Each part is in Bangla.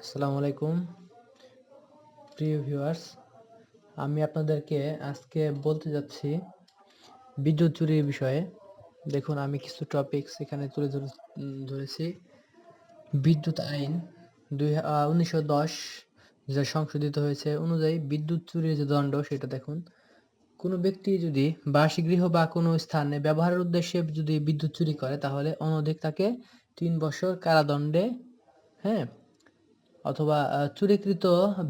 আসসালামু আলাইকুম। প্রিয় ভিউয়ার্স, আমি আপনাদেরকে আজকে বলতে যাচ্ছি বিদ্যুৎ চুরির বিষয়ে। দেখুন, আমি কিছু টপিকস এখানে তুলে ধরে- ধরেছি। বিদ্যুৎ আইন দুই উনিশশো দশ যা সংশোধিত হয়েছে অনুযায়ী বিদ্যুৎ চুরির যে দণ্ড, সেটা দেখুন। কোনো ব্যক্তি যদি বাসগৃহ বা কোনো স্থানে ব্যবহারের উদ্দেশ্যে যদি বিদ্যুৎ চুরি করে, তাহলে অনধিক তাকে তিন বছর কারাদণ্ডে হ্যাঁ অথবা চুরিকৃত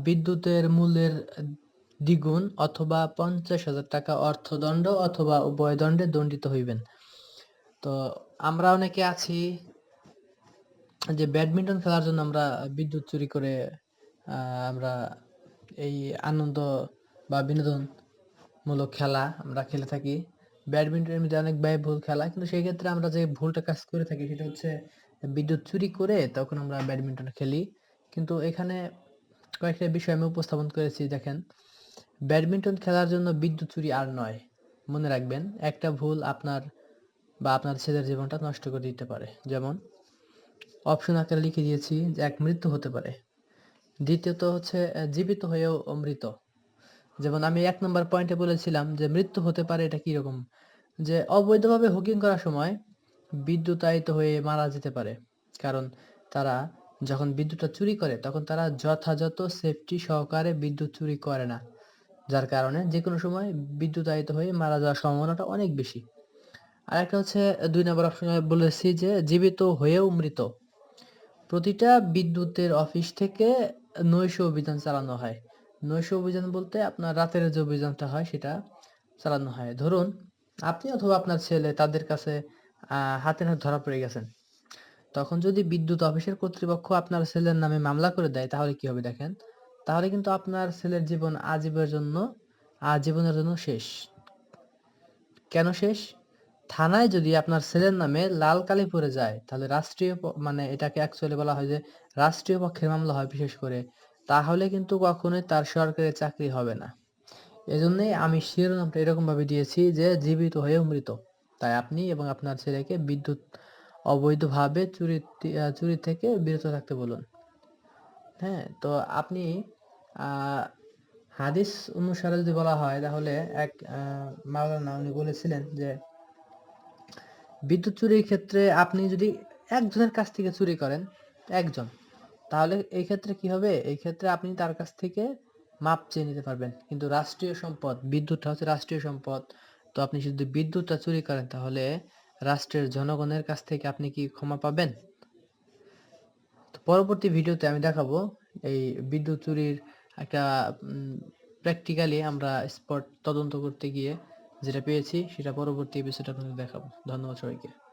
বিদ্যুতের মূল্যের দ্বিগুণ অথবা পঞ্চাশ হাজার টাকা অর্থদণ্ড অথবা উভয় দণ্ডে দণ্ডিত হইবেন। তো আমরা অনেকে আছি যে ব্যাডমিন্টন খেলার জন্য আমরা বিদ্যুৎ চুরি করে আমরা এই আনন্দ বা বিনোদনমূলক খেলা আমরা খেলে থাকি। ব্যাডমিন্টনের মধ্যে অনেক ব্যয়বহুল খেলা, কিন্তু সেই ক্ষেত্রে আমরা যে ভুলটা কাজ করে থাকি সেটা হচ্ছে বিদ্যুৎ চুরি করে তখন আমরা ব্যাডমিন্টন খেলি। কিন্তু এখানে কয়েকটা বিষয় আমি উপস্থাপন করেছি, দেখেন। ব্যাডমিন্টন খেলার জন্য বিদ্যুৎ চুরি আর নয়, মনে রাখবেন। একটা ভুল আপনার বা আপনার ছেলের জীবনটা নষ্ট করে দিতে পারে। যেমন, অপশন আকারে লিখে দিয়েছি যে এক মৃত্যু হতে পারে। দ্বিতীয়ত হচ্ছে জীবিত হয়েও মৃত যেমন, আমি এক নম্বর পয়েন্টে বলেছিলাম যে মৃত্যু হতে পারে এটা কীরকম যে অবৈধভাবে হুকিং করার সময় বিদ্যুতায়িত হয়ে মারা যেতে পারে। কারণ তারা যখন বিদ্যুৎটা চুরি করে তখন তারা যথাযথ সেফটি সহকারে বিদ্যুৎ চুরি করে না। যার কারণে যে কোনো সময় বিদ্যুতায়িত হয়ে মারা যাওয়ার সম্ভাবনাটা অনেক বেশি। আর একটা হচ্ছে দুই নম্বর অপশনে বলেছি যে জীবিত হয়েও মৃত। প্রতিটা বিদ্যুতের অফিস থেকে নৈশ অভিযান চালানো হয়। নৈশ অভিযান বলতে আপনার রাতের যে অভিযানটা হয় সেটা চালানো হয়। ধরুন আপনি অথবা আপনার ছেলে তাদের কাছে আহ, হাতে ধরা পড়ে গেছেন। তখন যদি বিদ্যুৎ অফিসের কর্তৃপক্ষ আপনার ছেলের নামে মামলা করে দেয়, তাহলে কি হবে দেখেন? তাহলে কিন্তু আপনার ছেলের জীবন আজীবনের জন্য আজীবনের জন্য শেষ। কেন শেষ? থানায় যদি আপনার ছেলের নামে লাল কালি পড়ে যায়, তাহলে রাষ্ট্রীয় মানে এটাকে অ্যাকচুয়ালি বলা হয় যে রাষ্ট্রীয় পক্ষের মামলা হয় বিশেষ করে, তাহলে কিন্তু কখনোই তার সরকারি চাকরি হবে না। এজন্যই আমি শিরোনামটা এরকম ভাবে দিয়েছি যে, জীবিত হয়েও মৃত। তাই আপনি এবং আপনার ছেলেকে বিদ্যুৎ অবৈধভাবে চুরি চুরি থেকে বিরত থাকতে বলুন। হ্যাঁ তো আপনি হাদিস অনুসারে যদি বলা হয়, তাহলে এক মাওলানা উনি বলেছিলেন যে, বিদ্যুৎ চুরির ক্ষেত্রে আপনি যদি একজনের কাছ থেকে চুরি করেন, একজন, তাহলে এই ক্ষেত্রে কি হবে? এই ক্ষেত্রে আপনি তার কাছ থেকে মাপ চেয়ে নিতে পারবেন। কিন্তু রাষ্ট্রীয় সম্পদ, বিদ্যুৎটা হচ্ছে রাষ্ট্রীয় সম্পদ। তো আপনি যদি বিদ্যুৎটা চুরি করেন, তাহলে রাষ্ট্রের জনগণের কাছ থেকে আপনি কি ক্ষমা পাবেন? তো পরবর্তী ভিডিওতে আমি দেখাবো এই বিদ্যুৎ চুরির একটা প্র্যাকটিক্যালি আমরা স্পট তদন্ত করতে গিয়ে যেটা পেয়েছি সেটা পরবর্তী এপিসোডে আপনাদের দেখাবো। ধন্যবাদ সবাইকে।